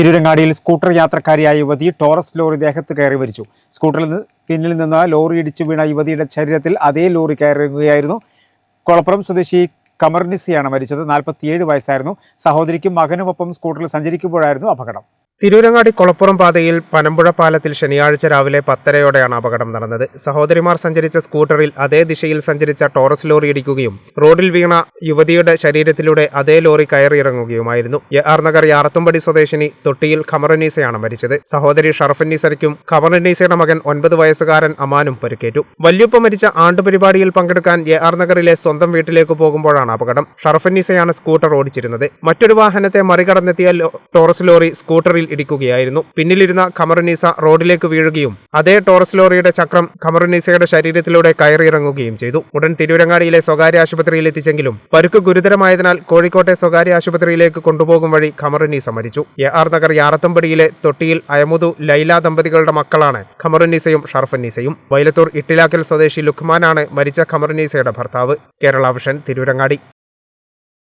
തിരൂരങ്ങാടിയിൽ scooter യാത്രക്കാരിയായ യുവതി Taurus lorry ദേഹത്ത് കയറി മരിച്ചു. സ്കൂട്ടറിൽ നിന്ന് പിന്നിൽ നിന്ന് ലോറി ഇടിച്ചു വീണ യുവതിയുടെ ശരീരത്തിൽ അതേ ലോറി കയറുകയായിരുന്നു കൊളപ്പുറം സ്വദേശി കമർനിസിയാണ് മരിച്ചത്. നാൽപ്പത്തിയേഴ് വയസ്സായിരുന്നു. സഹോദരിക്കും മകനുമൊപ്പം സ്കൂട്ടറിൽ സഞ്ചരിക്കുമ്പോഴായിരുന്നു അപകടം. തിരൂരങ്ങാടി കൊളപ്പുറം പാതയിൽ പനമ്പുഴ പാലത്തിൽ ശനിയാഴ്ച രാവിലെ പത്തരയോടെയാണ് അപകടം നടന്നത്. സഹോദരിമാർ സഞ്ചരിച്ച സ്കൂട്ടറിൽ അതേ ദിശയിൽ സഞ്ചരിച്ച ടോറസ് ലോറി ഇടിക്കുകയും റോഡിൽ വീണ യുവതിയുടെ ശരീരത്തിലൂടെ അതേ ലോറി കയറിയിറങ്ങുകയുമായിരുന്നു. ആർ നഗർ യാറത്തുംപടി സ്വദേശിനി തൊട്ടിയിൽ ഖമറുന്നീസയാണ് മരിച്ചത്. സഹോദരി ഷറഫുന്നീസയ്ക്കും ഖമറുന്നീസയുടെ മകൻ ഒൻപത് വയസ്സുകാരൻ അമാനും പരിക്കേറ്റു. വല്യുപ്പ മരിച്ച ആണ്ടുപരിപാടിയിൽ പങ്കെടുക്കാൻ യആർ നഗറിലെ സ്വന്തം വീട്ടിലേക്ക് പോകുമ്പോഴാണ് അപകടം. ഷറഫുന്നീസയാണ് സ്കൂട്ടർ ഓടിച്ചിരുന്നത്. മറ്റൊരു വാഹനത്തെ മറികടന്നെത്തിയ ടോറസ് ലോറി സ്കൂട്ടറിൽ ഇടിക്കുകയായിരുന്നു. പിന്നിലിരുന്ന ഖമറുനീസ റോഡിലേക്ക് വീഴുകയും അതേ ടോറസ് ലോറിയുടെ ചക്രം ഖമറുനീസയുടെ ശരീരത്തിലൂടെ കയറിയിറങ്ങുകയും ചെയ്തു. ഉടൻ തിരൂരങ്ങാടിയിലെ സ്വകാര്യ ആശുപത്രിയിൽ എത്തിച്ചെങ്കിലും പരുക്ക് ഗുരുതരമായതിനാൽ കോഴിക്കോട്ടെ സ്വകാര്യ ആശുപത്രിയിലേക്ക് കൊണ്ടുപോകും വഴി ഖമറുനീസ മരിച്ചു. എ ആർ നഗർ യാറത്തമ്പടിയിലെ തൊട്ടിയിൽ അയമുദു ലൈല ദമ്പതികളുടെ മക്കളാണ് ഖമറുന്നീസയും ഷർഫന്നീസയും വൈലത്തൂർ ഇട്ടിലാക്കൽ സ്വദേശി ലുഖ്മാനാണ് മരിച്ച ഖമറുന്നീസയുടെ ഭർത്താവ്. കേരള വിഷൻ തിരൂരങ്ങാടി.